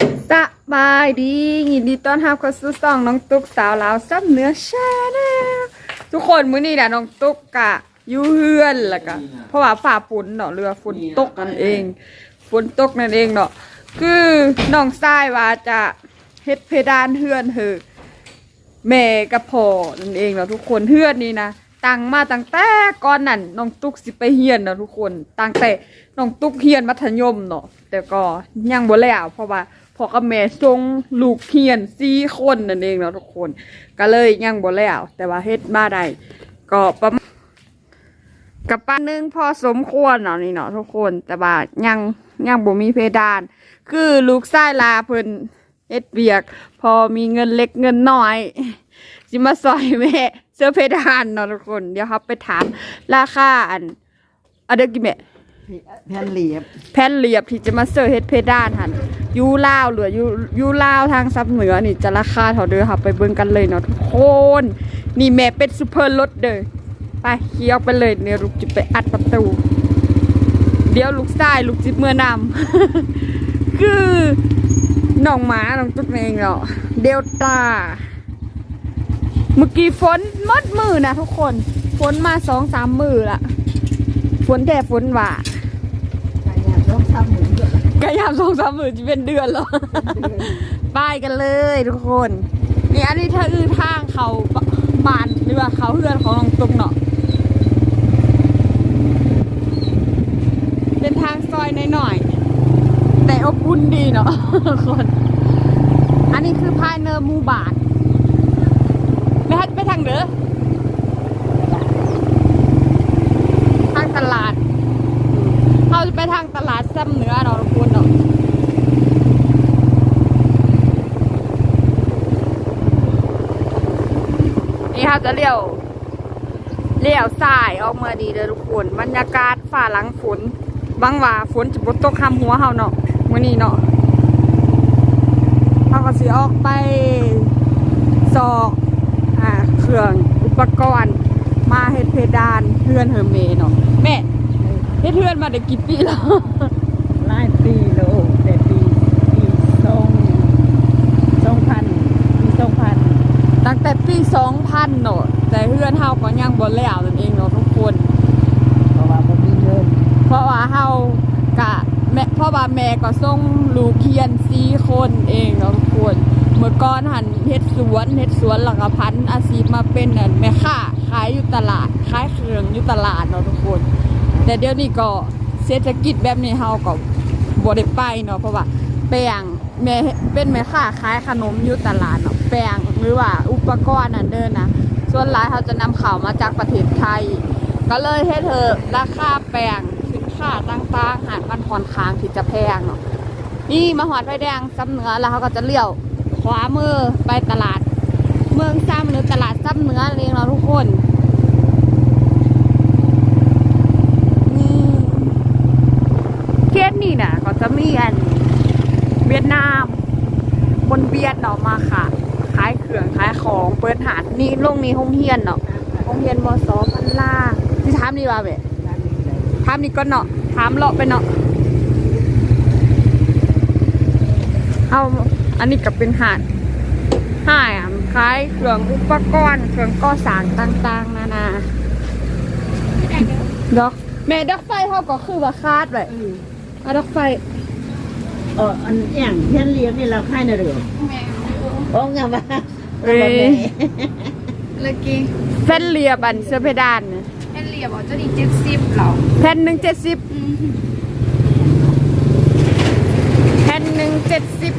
สบายดียินดีต้อนรับเข้าสู่ช่องน้องตุ๊กสาวลาวซับเหนือชาแนลทุกคนมื้อนี้นะน้องตุ๊กกะอยู่เฮือนแล้วก็เพราะว่าฝ่าฝนเนาะเรือฝนตกนั่นเองฝนตกนั่นเองเนาะคือน้องทรายว่าจะเฮ็ดเพดานเฮือนเฮอแม่กับพ่อนั่นเองเนาะทุกคนเฮือนนี่นะตั้งมาตั้งแต่ก่อนนั่นน้องตุ๊กสิไปเฮียนเนาะทุกคนตั้งแต่น้องตุ๊กเฮียนมัธยมเนาะแต่ก็ยังบ่แล้วเพราะว่า พ่อกับแม่ส่งลูกเฮียนสี่คนนั่นเองเนาะทุกคน ก็เลยยังบ่แล้ว แต่ว่าเฮ็ดมาได้ก็ประมาณกับปานหนึงพอสมควรเนาะนี่เนาะทุกคน แต่ว่ายังยังบ่มีเพดาน คือลูกชายลาเพิ่นเฮ็ดเวียก พอมีเงินเล็กเงินน้อยสิมาซอยแม่เสื้อเพดานเนาะทุกคน เดี๋ยวครับไปถามราคาอันอันเดอกิแม่ แผ่นเหลียบแผ่นเรียบที่จะมาเสิร์ฟเฮ็ดเพดานหันยูลาวเหลือยูยูลาวทางซับเหนือนี่จะราคาเท่าเดิมค่ะไปเบิ่งกันเลยเนาะทุกคน นี่แม่เป็นซูเปอร์รถเด้อไปเคี้ยวไปเลยเนี่ยลูกจิไปอัดประตู เดี๋ยวลูกชายลูกจิบเมื่อนำคือน้องหมาน้องตุ๊กเองเนาะเดลต้าเมื่อกี้ฝนมดมือนะทุกคน ฝนมาสองสามมือละฝนแต่ฝนหว่า ยับต้องทำหมุนด้วยกระยามสองสามหมื่นจะเป็นเดือนเหรอไปกันเลยทุกคน นี่อันนี้ถ้าอือทางเขาบานหรือว่าเขาเพื่อนของน้องตุกเนาะ เป็นทางซอยหน่อยๆแต่อบอุ่นดีเนาะทุกคน อันนี้คือภายในหมู่บ้านไม่ให้ไปทางเด้อทางตลาด เราจะไปทางตลาดซ้ำเหนือเนาะทุกคนเนาะนี่เราจะเลี้ยวเลี้ยวสายออกมาดีเลยทุกคนบรรยากาศฝ่าหลังฝนบางว่าฝนจะบดตกคำหัวเฮาเนาะมื่อนี้เนาะเราก็สิออกไปซอกอ่าเครื่องอุปกรณ์ มาเฮ็ดเพดานเพื่อนเฮอเมเนาะแม่ เฮ็ดเพื่อนมาได้กี่ปีแล้วหลายปีโลแต่ปีปีสองสองพันปีสองพันตั้งแต่ปี2000เนาะแต่เพื่อนเฮาก็ยังบ่แล้วนั่นเองเนาะทุกคน เพราะว่าผมมีเงินเพราะว่าเฮากะแม่เพราะว่าแม่ก็ส่งลูกเรียน4คนเองเนาะทุกคนเมื่อก่อนหันเฮ็ดสวนเฮ็ดสวนแล้วก็พันอาชีพมาเป็นนั่นแม่ค้าขายอยู่ตลาดขายเครื่องอยู่ตลาดเนาะทุกคน แต่เดี๋ยวนี้ก็เศรษฐกิจแบบนี้เฮาก็บ่ได้ไปเนาะเพราะว่าแป้งแม่เป็นแม่ค้าขายขนมอยู่ตลาดเนาะแป้งหรือว่าอุปกรณ์นั่นเด้อนะส่วนหลายเขาจะนำเข้ามาจากประเทศไทย ก็เลยให้เธอราคาแป้งสินค้าต่างๆหารมันค่อนข้างที่จะแพงเนาะนี่มาหอดไฟแดงซ้ำเหนือแล้วเขาก็จะเลี้ยวขวามือไปตลาด เมืองซ้ำหรือตลาดซ้ำเหนือเองเนาทุกคนเคส นี่นะก็จะมีอันเวียดนามบนเวียดเนาะมาค่ะขายเครื่องขายของเปิดหาดนี่ลงนี่ห้องเฮียนเนาะห้องเฮียนมสพันล่าที่ถามนี่ว่าเว้ถามนี่ก็เนาะถามเลาะไปเนาะเอาอันนี้ก็เป็นหาดหาดอะขายเครื่องอุปกรณ์เครื่องก่อสร้างต่างๆนานาดอกแม่ดอกไฟเขาก็คือว่าคาดไว้ เอาดอกไฟเอออันอย่างแผ่นเหลียบนี่เราค่ายในเรือโอ้งามาเอ้ย เลกี้เส้นเรียบันเสื้อเพดานเนี่ยแค่เรียบอะเจ้าดีเจ็ดสิบเหรอแผ่นหนึ่งเจ็ดสิบแผ่นหนึ่งเจ็ดสิบ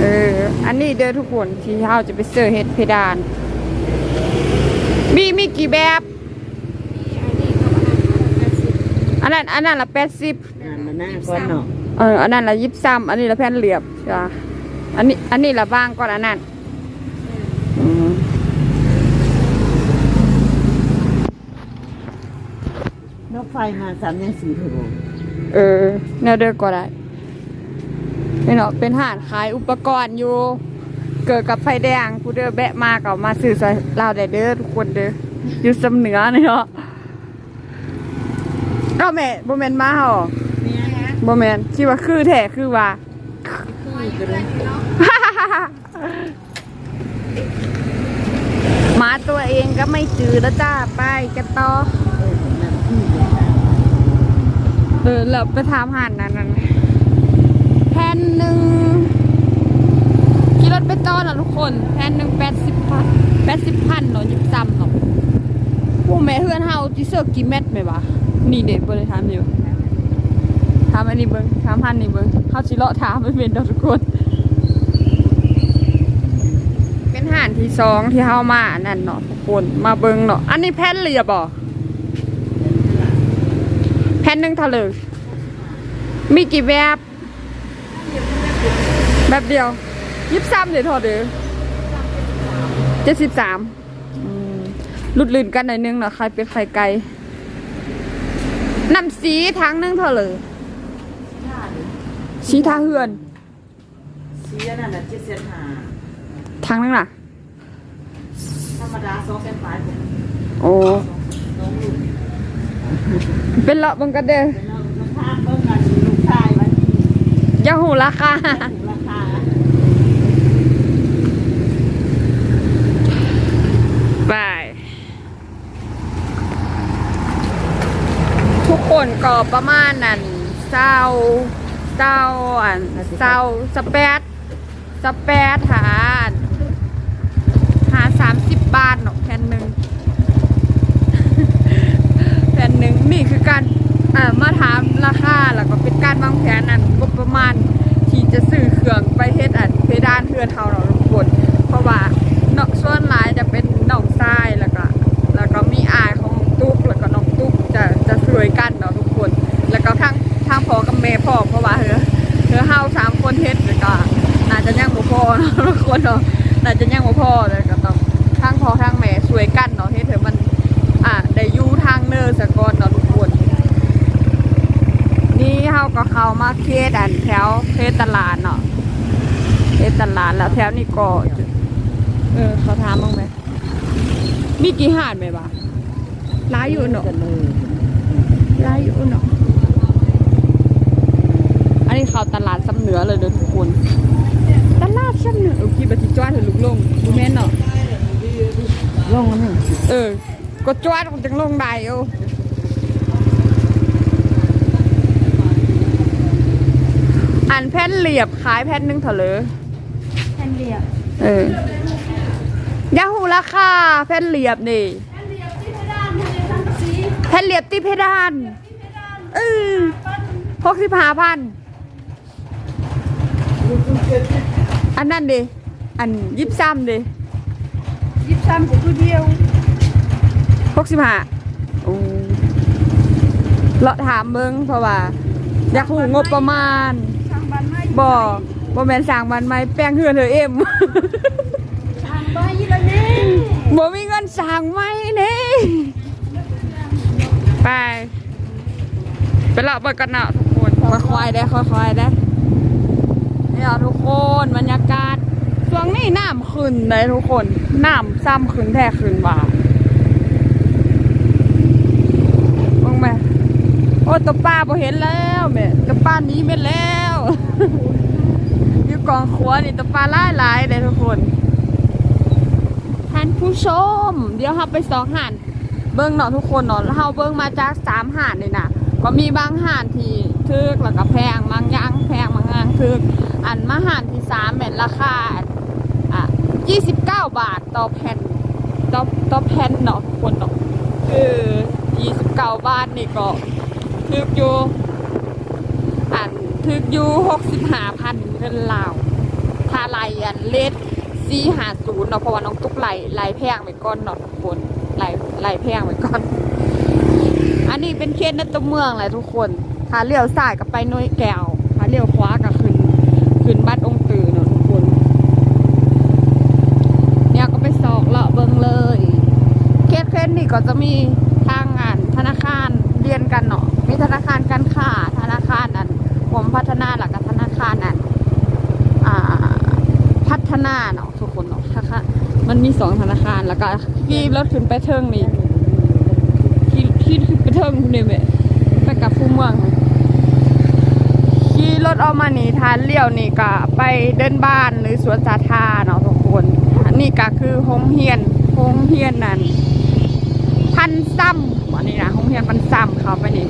เออ อันนี้เด้อทุกคนที่เราจะไปเสิร์ฟเฮ็ดเพดาน มีมีกี่แบบ อันนั้นอันนั้นละแปดสิบงานมาหน้าก้อนเนาะเอออันนั้นละยิบซ้ำอันนี้ละแผ่นเรียบจ้ะอันนี้อันนี้ละบางก่อนอันนั้นอืมนกไฟมาสามยังสี่ถุงเออแนวเดินก็ได้นี่เนาะเป็นห้านขายอุปกรณ์อยู่ เกิดกับไฟแดงผู้เดินแบะมาก็มาซื้อซอยเราได้เด้อทุกคนเด้ออยู่สำเหนือนี่เนาะ ก็แม่บ่แม่นมาเหรอบ่แมนคิดว่าคือแท้คือว่าคือกันเลยหมาตัวเองก็ไม่จืดแล้วจ้าไปกันต่อเออนั่นคือเลยค่ะเออเราไปถามหันนั่นนั่นแผ่นหนึ่งขี่รถไปต่อนะทุกคนแผ่นหนึ่งแปดสิบพันแปดสิบพันเนาะยิบจำเนาะพวกแม่เฮือนเฮาจิเซอร์กี่เม็ดไหมวะ นี่เด็กเบิ่งเลยถามอยู่ถามอันนี้เบิ่งถามหันนี่เบิ่งเฮาสิเลาะถามไม่เป็นดอกทุกคน เป็นห่านที่สองที่เฮามานั่นเนาะทุกคนมาเบิ่งเนาะอันนี้แผ่นเรียบบ่แผ่นหนึ่งเท่าเลยมีกี่แบบแบบเดียวยิบซ้ำเดี๋ยวทอเด้อเจ็ดสิบสามลุดลื่นกันหน่อยนึงเนาะใครเป็นใครไกล น้ำสีทางหนึงเท่าเลยสีทาเฮือนเสียนั่นน่ะเจ็ดเซนหาทางนึงน่ะ ธรรมดาสองเซนปลายผมโอ้น้องลูกเป็นเลาะบังกันเด้อเป็นน้องมันพาเบิ่งกันลูกชายมันอยาหูราคา ถูกราคา ไป ทุ ก็ประมาณนั้นเศร้าเศร้าอันเศร้าสเปดสเปดหาหาสามสิบบาทเนาะแผ่นหนึ่งแผ่นหนึ่งนี่คือการอ่ามาถามราคาแล้วก็เป็นการวางแผนอันประมาณที่จะซื้อเครื่องไปเฮ็ดอันเพดานเพื่อนเฮาเนา คนเนาะน่าจะยังบ่พอเลยก็ต้องทางพ่อทางแม่สวยกันเนาะเฮ็ดเถอมันอ่าได้อยู่ทางเนินสะก่อนเนาะทุกคน นี่เฮาก็เข้ามาเขตอันแถวเขตตลาดเนาะเขตตลาดแล้วแถวนี้ก็เออเขาถามบ้างไหมมีกี่หาดไหมวะร้ายอยู่เนาะเลยร้ายอยู่เนาะอันนี้เขาตลาดซ้ำเหนือเลยเด้อทุกคน อันนี้เออก็จ้าจังลงได้เอออันแผ่นเหลียบขายแผ่นหนึ่งเถอะเลยแผ่นเดียวเออยาหูราคาแผ่นเหลียบนี่ แผ่นเหลียบที่เพดานเออหกสิบห้าพัน อันนั้นดิ อันยิบซ้ำดิยิบซ้ำของผู้เดียว หกสิบห้าโอ้เลาะถามเบิ้งเพราะว่า อยากหูงบประมาณทางบ้านไม่บ่บ่แม่นสร้างบ้านไม้แป้งเฮือนเธอเอ็มทางบ้านยี่ละนี่บ่มีเงินสร้างไม้นี่ไปไปเลาะเบิกกันเนาะทุกคนค่อยๆได้ค่อยๆได้นี่เอาทุกคนบรรยากาศช่วงนี้น้ำขึ้นเลยทุกคนน้ำซ้ำขึ้นแท้ขึ้นว่าเบิ่งแม่ โอ้ตัวปลาบ่เห็นแล้วแม่ตัวปลาหนี้ไปแล้วอยู่กองครัวนี่ตัวปลาหลายหลายเลยทุกคนท่านผู้ชม เดี๋ยวเราไปสองหานเบิ้งเนาะทุกคนเนาะเฮาเบิ้งมาจากสามหานเลยนะก็มีบางหานที่ทึกแล้วก็แพงบางย่างแพงบางย่างทึก อันมาหานที่สามเป็นราคาอะยี่สิบเก้าบาทต่อแผ่นต่อต่อแผ่นเนาะทุกคนเนาะเออยี่สิบเก้าบาทนี่ก็ ทึกอยู่อันทึกอยู่หกสิบห้าพันเงินลาวถ้าไล่อันเลทซีหาศูนย์เนาะเพราะว่าน้องตุ๊กไหล่ไล่แพงไปก่อนเนาะทุกคนไหล่ไล่แพงไปก่อน อันนี้เป็นเขตในตัวเมืองแหละทุกคนถ้าเลี้ยวซ้ายก็ไปน้อยแก้วถ้าเลี้ยวขวาก็ขึ้นขึ้นบ้านองตือเนาะทุกคน เนี่ยก็ไปสอกเลาะเบิงเลยเขตเขตนี่ก็จะมีทางงานธนาคารเรียนกันเนาะ ธนาคารการค้าธนาคารอันผมพัฒนาหลักกับธนาคารอันอ่าพัฒนาเนาะทุกคนเนาะค่ะมันมีสองธนาคารแล้วก็ขี่รถขึ้นไปเทิงนี่ขี่ขี่ขึ้นไปเทิงคุณเนี่ยแม่ไปกับผู้เมืองค่ะเข้ามานี่ทานเลี้ยวนี่ก็ไปเดินบ้านหรือสวนสาธารณะเนาะทุกคนนี่ก็คือโงเรียนโงเรียนนั่นพันซ้ำอันนี้นะโงเรียนพันซ้ำเขาไปนี่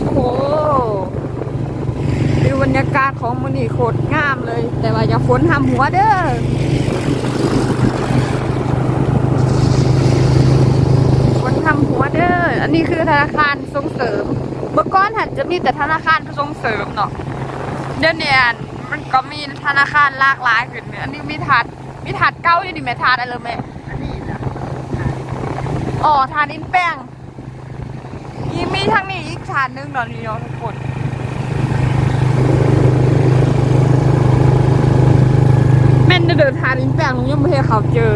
โอ้โหดูบ รรยากาศของมันนี่โคตรงามเลย แต่ว่าอย่าฝนห้ามหัวเด้อคนทำหัวเด้ออันนี้คือธนาคารส่งเสริม เมื่อก่อนหันจะมีแต่ธนาคารส่งเสริมเนาะเดี๋ยวนี้มันก็มีธนาคารหลากหลายขึ้นอันนี้มีถาดมีถาดเก้าอยู่นี่แม่ถาดอะไรเลยแม่อันนี้นะอ๋อถาดอินแป้งมีมีทั้งนี้อีกถาดหนึงเนาะนี่เนาะทุกคน แม่นเดินถาดอินแป้งลุงยังไม่เคยเขาเจอ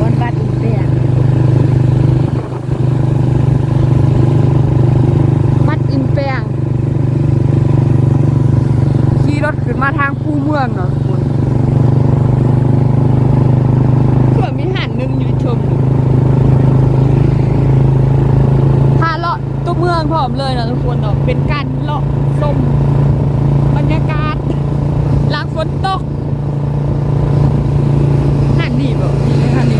บนบ้านอินเดียวัดอินแปลงขี่รถขึ้นมาทางคู่เมืองเนาะทุกคนเพื่อมีหันหนึ่งอยู่ชมพาเลาะตัวเมืองพร้อมเลยเนาะทุกคนเนาะเป็นการเลาะชมบรรยากาศหลังฝนตกหั นดีบ่ไม่หันดี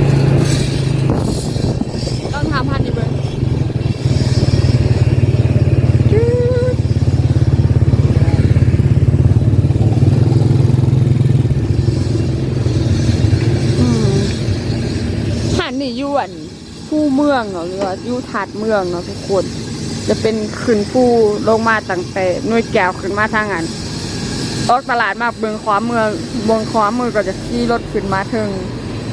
ต้องทำหันดีเบิ้งหันนี่ยวนผู้เมืองเนาะหรือว่าอยู่ถาดเมืองเนาะทุกคน จะเป็นขึ้นผู้ลงมาตั้งแต่หน่วยแก้วขึ้นมาทางอันออกตลาดมาเบืองขวาเมืองเบืองขวามือก็จะขี่รถขึ้นมาถึง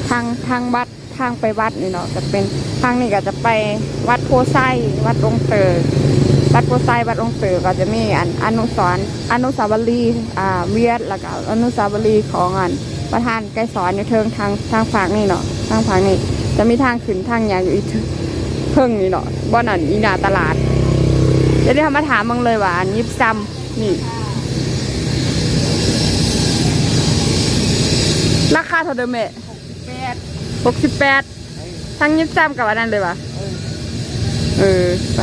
ทางทางวัดทางไปวัดนี่เนาะจะเป็นทางนี้ก็จะไปวัดโพไซวัดองเตอร์วัดโพไซวัดองเตอร์ก็จะมีอันอนุสรณ์อนุสาวรีย์อ่าเวียดแล้วก็อนุสาวรีย์ของอันประธานไกรสอนอยู่เทิงทางทางฝากนี่เนาะทางฝากนี่จะมีทางขึ้นทางอย่างอยู่อีกเทิงนี่เนาะบ่อนั่นอีนาตลาดเดี๋ยวได้ทำมาถามมึงเลยว่าอันยิบซ้ำนี่ราคาเท่าเดิมเม แปดหกสิบแปดทั้งยิบซ้ำกับอันนั้นเลยวะเออไป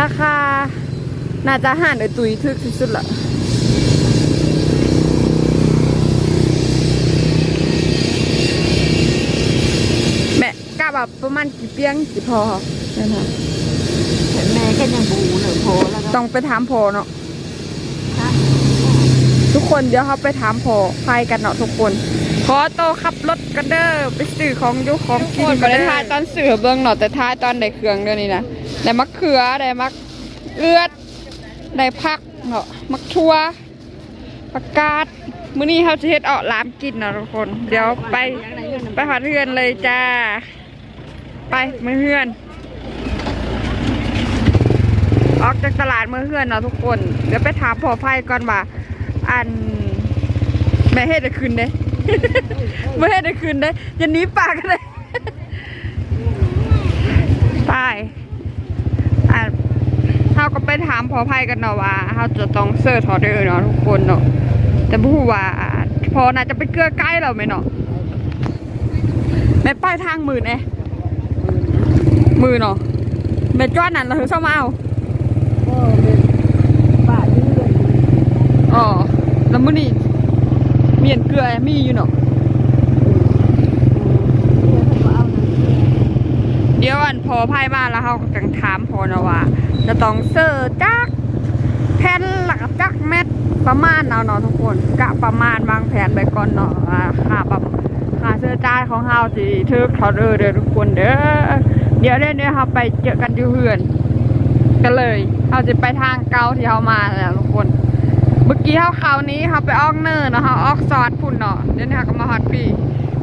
ราคา น่าจะห่านเออตุยทึกที่สุดละแม่กะแบบประมาณกี่เปียงกี่พอนั่นค่ะแม่ก็ยังบูเหนือโพแล้วก็ต้องไปถามพอเนาะ ทุกคนเดี๋ยวเขาไปถามพอพายกันเนาะทุกคน ขอโตวขับรถกันเด้อไปซื้อของอยุของกินกันได้ทายตอนซื้อเบิ้งเนาะแต่ทายตอนได้เครื่องเดี๋ยวนี้นะได้มะเขือได้มะเอือดได้ผักเนาะมะทั่วผักกาดมื้อนี้เขาจะเฮ็ดเอาลามกินเนาะทุกคน เดี๋ยวไปไปหาเพื่อนเลยจ้า ไปมือเพื่อน ออกจากตลาดมือเพื่อนเนาะทุกคน เดี๋ยวไปถามพอไฟก่อนว่า อันแม่เฮ็ดได้คืนเด้ไม่เฮ็ดได้คืนเด้ย่าหนีปากกันเลยไปอะเราก็ไปถามพอไพ่กันเนาะว่าเราจะต้องเสิร์ชออเดอร์เนาะทุกคนเนาะแต่ผู้ว่าพอน่าจะไปเกลือใกล้เราไหมเนาะแม่ป้ายทางมือเน่มือเนาะแม่จ้อนนั่นเราถึงเข้ามาเอาก็เป็นป้าเลื่อน อ๋อ แล้วมื้อนี้เมียนเกลือมีอยู่เนาะเดี๋ยวอันพอไพ่มาแล้วเขาก็จังถามพอนะว่าจะต้องเสิร์จักแผ่นหลักจักเม็ดประมาณเอาเนาะทุกคนกะประมาณวางแผนไปก่อนเนาะว่าค่าแบบค่าเสื้อจ่าของเฮาสิทึกเขาเด้อเด้อทุกคนเด้อเดี๋ยวเดี๋ยวเดี๋ยวเฮาไปเจอกันอยู่เฮือนกันเลยเฮาจะไปทางเก่าที่เฮามาแล้วทุกคน เมื่อกี้เฮาเขานี้เฮาไปออกเนินเนาะเฮาออกซอดพุ่นเนาะเดี๋ยวนี้เฮาก็มาฮอดปี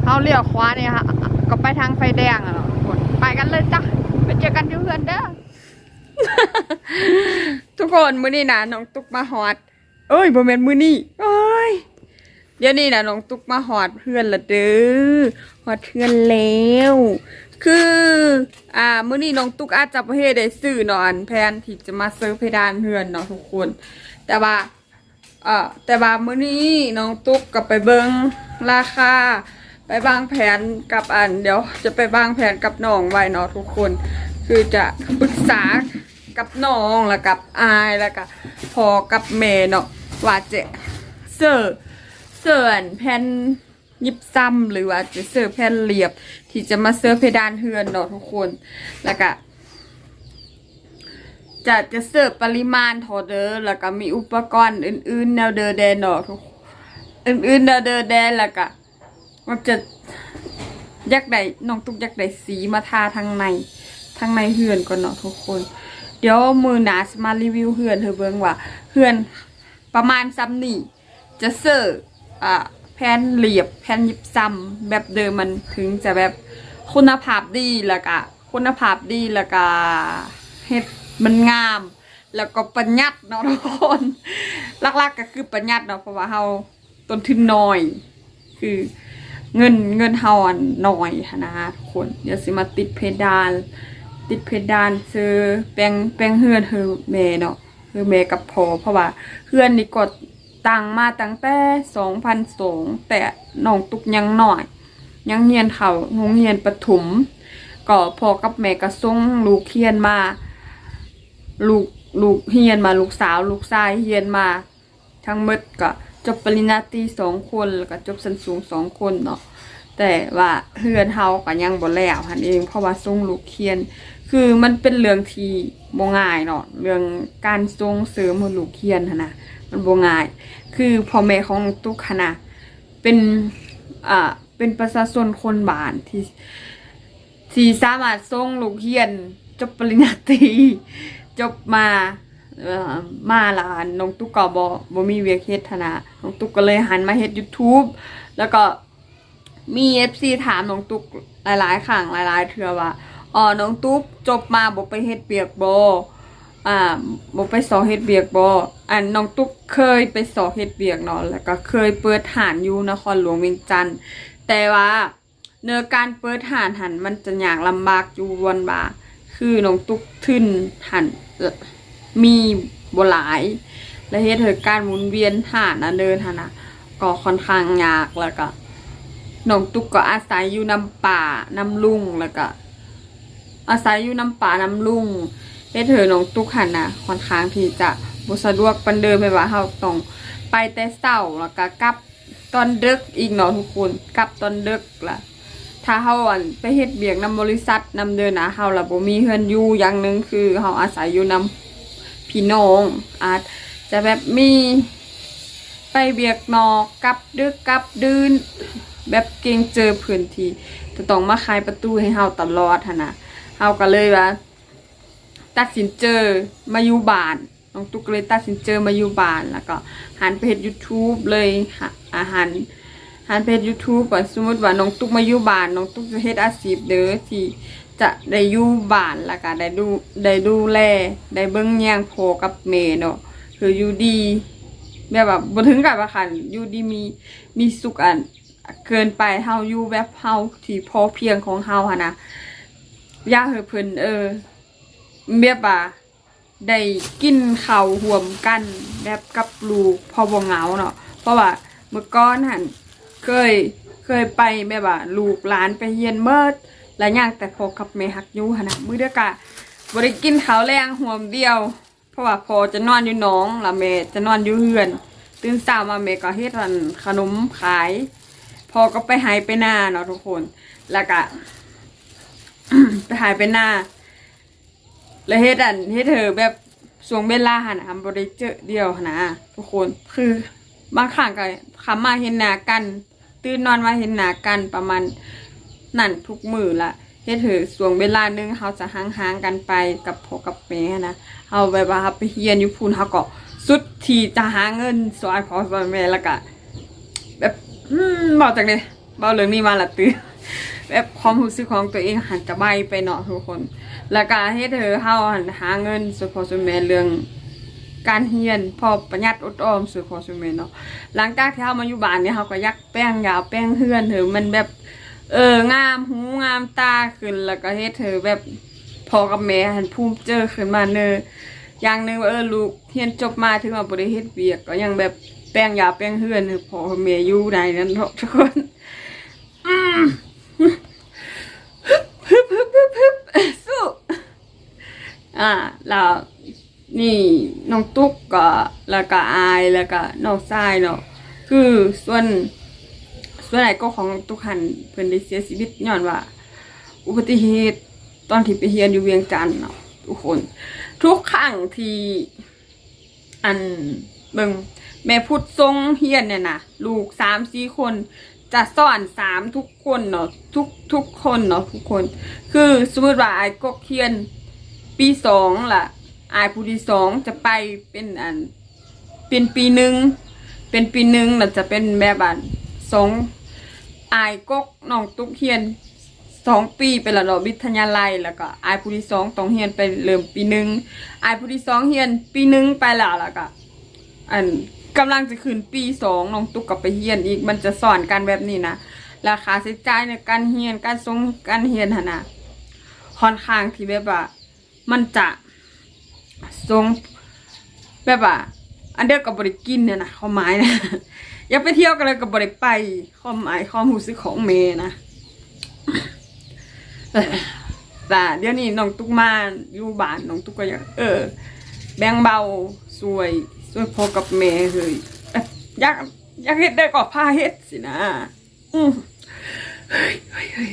เฮาเลี้ยวขวาเนี่ยฮะก็ไปทางไฟแดงอะเนาะทุกคนไปกันเลยจ้ะไปเจอกันที่เพื่อนเด้อทุกคนมื้อนี้นะน้องตุ๊กมาฮอด เอ้ยบ่แม่นมื้อนี้เอ้ยเดี๋ยวนี้นะน้องตุ๊กมาฮอดเพื่อนละเด้อฮอดเพื่อนแล้ว คือ อ่ามื้อนี้น้องตุ๊กอาจจะบ่เฮ็ดได้ซื้อเนาะอันแพนที่จะมาเซิร์ฟเพดานเพื่อนเนาะทุกคน แต่ว่า อ่อแต่ว่ามื้อนี้น้องตุ๊กก็ไปเบิงราคาไปวางแผนกับอันเดี๋ยว จะไปวางแผนกับน้องไว้เนาะทุกคน คือจะปรึกษากับน้องแล้วกับอายแล้วก็พอกับแม่เนาะว่าจะเสิร์เสิร์นแผ่นยิบซ้ำหรือว่าจะเสิร์แผ่นเรียบ ที่จะมาเสิร์เพดานเฮือนเนาะทุกคนแล้วก็ จะจะเสิร์ฟปริมาณทอเดอร์แล้วก็มีอุปกรณ์อื่นๆ แนวเดอแดนเนาะทุกอื่นๆแนวเดอแดนแล้วก็มันจะยากได้น้องตุ๊กยากได้สีมาทาทางในทางในเฮือนก่อนเนาะทุกคน เดี๋ยวมือหนาจะมารีวิวเฮือนเธอเบิ่งว่าเฮือนประมาณซ้ำนี่จะเสิร์ฟอ่าแผ่นเหลียบแผ่นยิบซ้ำแบบเดิมมันถึงจะแบบคุณภาพดีแล้วก็คุณภาพดีแล้วก็เฮ็ด มันงาม แล้วก็ประหยัดเนาะทุกคนลักๆก็คือประหยัดเนาะเพราะว่าเฮาต้นทุนน้อย คือเงินเงินเฮาอันน้อยนะทุกคนเดี๋ยวสิมาติดเพดาน ติดเพดานซื้อแปลงแปลงเฮือนเฮือแม่เนาะเฮอแม่กับพอเพราะว่าเฮือนนี่กดตังมาตั้งแต่สองพันสองแต่น้องตุกยังน้อย ยังเรียนเขาโรงเรียนประถมก็พอกับแม่ก็ส่งลูกเฮียนมา ลูกลูกเฮียนมาลูกสาว ลูกชายเฮียนมา ทั้งหมดก็จบปริญญาตรีสองคนแล้วก็จบชั้นสูงสองคนเนาะแต่ว่าเฮือนเฮาก็ยังบ่แล้วหันเองเพราะว่าส่งลูกเฮียน คือมันเป็นเรื่องที่บ่ง่ายเนาะเรื่องการส่งเสริมลูกเฮียนหั้นนะมันบ่ง่าย คือพ่อแม่ของตุ๊กหั้นะเป็นอ่าเป็นประชาชนคนบ้านที่ที่สามารถส่งลูกเรียนจบปริญญาตรี จบมาเออมาละน้องตุ๊กก็บ่บ่มีเวียกเฮ็ดหั้นนะน้องตุ๊กก็เลยหันมาเฮ็ด YouTube แล้วก็มี FC ถามน้องตุ๊กหลายๆครั้งหลาย ๆ เทื่อว่าอ๋อน้องตุ๊กจบมาบ่ไปเฮ็ดเบียกบ่อ่าบ่ไปสอเฮ็ดเบียกบ่อันน้องตุ๊กเคยไปสอเฮ็ดเบียกเนาะแล้วก็เคยเปิดฐานอยู่นครหลวงเวียงจันทน์แต่ว่าเนื้อการเปิดฐานหันมันจะยากลำบากอยู่วันบา คือน้องตุ๊กทึนหันมีบหลาย และเฮ็ดให้การหมุนเวียนฐานนะเดินหันะก็ค่อนข้างยากแล้วก็น้องตุ๊กก็อาศัยอยู่น้ำป่าน้ำลุงแล้วก็ อาศัยอยู่น้ำป่าน้ำลุงเฮ็ดให้น้องตุ๊กหันนะค่อนข้างที่จะบ่สะดวกปานเดิมไปว่าเฮาต้องไปแต่เช้าแล้วก็กลับตอนดึกอีกเนาะทุกคนกลับตอนดึกล่ะ ถ้าเฮาอันไปเฮ็ดเบียกนำบริษัทนำเดินนะเฮาล่ะบ่มีเฮือนอยู่อย่างหนึ่งคือเฮาอาศัยอยู่นำพี่น้องอาจจะแบบมีไปเบียกนอกกับดึกกับดืนแบบเกรงเจอพื้นที่จะต้องมาคายประตูให้เฮาตลอดหั่นน่ะเฮาก็เลยว่า ตัดสินเจอมาอยู่บ้านน้องตุ๊กเลยตัดสินเจอมาอยู่บ้านแล้วก็หันไปเฮ็ด YouTube เลยอาหาร หันเพจ YouTube ก่อนสมมติว่าน้องตุ๊กมาอยู่บ้านน้องตุ๊กจะเฮ็ดอาชีพเด้อที่จะได้อยู่บ้านแล้วก็ได้ดูได้ดูแลได้เบิ่งแยงพอกับแม่เนาะคืออยู่ดีแบบว่าบ่ถึงกับว่าคันอยู่ดีมีมีสุขอันเกินไปเฮาอยู่แบบเฮาที่พอเพียงของเฮาหั่นนะอยากให้เพิ่นเออแบบว่าได้กินข้าวร่วมกันแบบกับลูกพอบ่เหงาเนาะเพราะว่าเมื่อก่อนหั่น เคยเคยไปแบบว่าลูกหลานไปเฮียนเมิดและย่างแต่พอกับแม่หักยูหนนะมื้อเดียวกะบ่ได้กินข้าวแรงห่วมเดียว เพราะว่าพอจะนอนอยู่น้องแล้วแม่จะนอนอยู่เฮือน ตื่นเช้ามาแม่ก็เฮ็ดอันขนมขาย พอก็ไปหายไปหน้าเนาะทุกคน แล้วก็ไปหายไปหน้า แล้วเฮ็ดอันเฮ็ดเธอแบบช่วงเวลาหันนะบ่ได้เจอเดียวนะทุกคนคือบางครั้งก็คำมาเห็นหน้ากัน ตื่นนอนมาเห็นหน้ากันประมาณนั่นทุกมือละเฮ็ดเถอะช่วงเวลาหนึงเขาจะห่างๆกันไปกับพ่อกับแม่นะเฮาแบบว่าเราไปเรียนอยู่พูนเฮาก็สุดทีจะหาเงินสอยพอสอยแม่แล้วก็แบบอืมบอกจากเลยเบาเรื่องนี้มาละตื้อแบบความรู้สึกของตัวเองหันจะใบไปเนาะทุกคน แล้วก็เฮ็ดเธอเฮาหันหาเงินสุดพอสุดแม่เรื่อง การเฮียน พอประหยัดอดออมสุดพอสุดแม่เนาะหลังจากที่เฮามาอยู่บ้านเนี่ยเฮาก็ยักแป้งยาวแป้งเฮือนเถอะมันแบบเอองามหูงามตาขึ้นแล้วก็เฮ็ดเธอแบบพอกับแม่หันภูมิเจอขึ้นมาเนออย่างหนึงว่าเออลูกเรียนจบมาถึงว่าบ่ได้เฮ็ดเวียก ก็ยังแบบแป้งยาแป้งเฮือนพอแม่อยู่ในนั้นเนาะทุกคนอืมฮึบฮึบฮึบฮึบฮึบสู้อ่าแล้ว นี่น้องตุ๊กก็แล้วก็อายแล้วก็น้องทรายเนาะคือส่วนส่วนไหนก็ของน้องตุ๊กหันเพิ่นได้เสียชีวิตย้อนว่า อุบัติเหตุตอนที่ไปเฮียนอยู่เวียงจันทน์เนาะทุกคน ทุกครั้งที่อันเบิงแม่พุทธทรงเฮียนเนี่ยนะลูกสามสี่คนจะสอนสามทุกคนเนาะทุกทุกคนเนาะทุกคน คือสมมติว่าไอ้กกเฮียนปีสองล่ะ อายผู้ที่สองจะไปเป็นอันเป็นปีหนึ่งเป็นปีหนึ่งน่ะจะเป็นแม่บ้านสองอายกกน้องตุ๊กเฮียนสองปีเป็นระดับวิทยาลัยแล้วก็อายผู้ที่สองต้องเฮียนไปเริ่มปีหนึ่งอายผู้ที่สองเฮียนปีหนึ่งไปแล้วแล้วก็อันกำลังจะขึ้นปีสองน้องตุ๊กกับไปเฮียนอีกมันจะสอนกันแบบนี้นะราคาใช้จ่ายในการเฮียนการทรงการเฮียนหนนะค่อนข้างที่แบบว่ามันจะ ทรงแบบว่าอันเดียวกับบริกินเนี่ยนะความหมายนะอยากไปเที่ยวกันเลยกับบริไปความหมายความรู้สึกของเมนะแต่เดี๋ยวนี้น้องตุ๊กมาอยู่บ้านน้องตุ๊กก็อยากเออ แบ่งเบาสวยสวยพอกับเมเลยอยากอยากเฮ็ดได้ก็พาเฮ็ดสินะอืมเฮ้ยเฮ้ย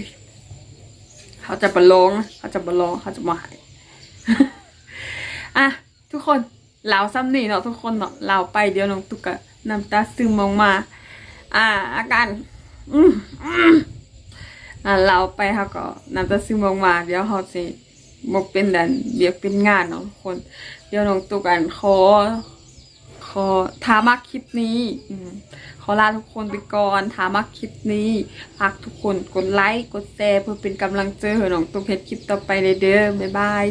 เขาจะประลองเขาจะประลองเขาจะมาหาย อะทุกคนเราซ้ำนี่เนาะทุกคนเนาะเราไปเดี๋ยวน้องตุ๊กะน้ำตาซึมมองมา อ่า อาการอืมอ่าเราไปเขาก็น้ำตาซึมมองมา เดี๋ยวเขาสิบกเป็นดันเบียกเป็นงานเนาะทุกคน เดี๋ยวน้องตุ๊กอันขอขอทามักคลิปนี้อืมขอลาทุกคนไปก่อนทามักคลิปนี้ฝากทุกคนกดไลค์ กดแชร์เพื่อเป็นกำลังใจให้น้องตุ๊กเฮ็ดคลิปต่อไปเลยเด้อบ๊ายบาย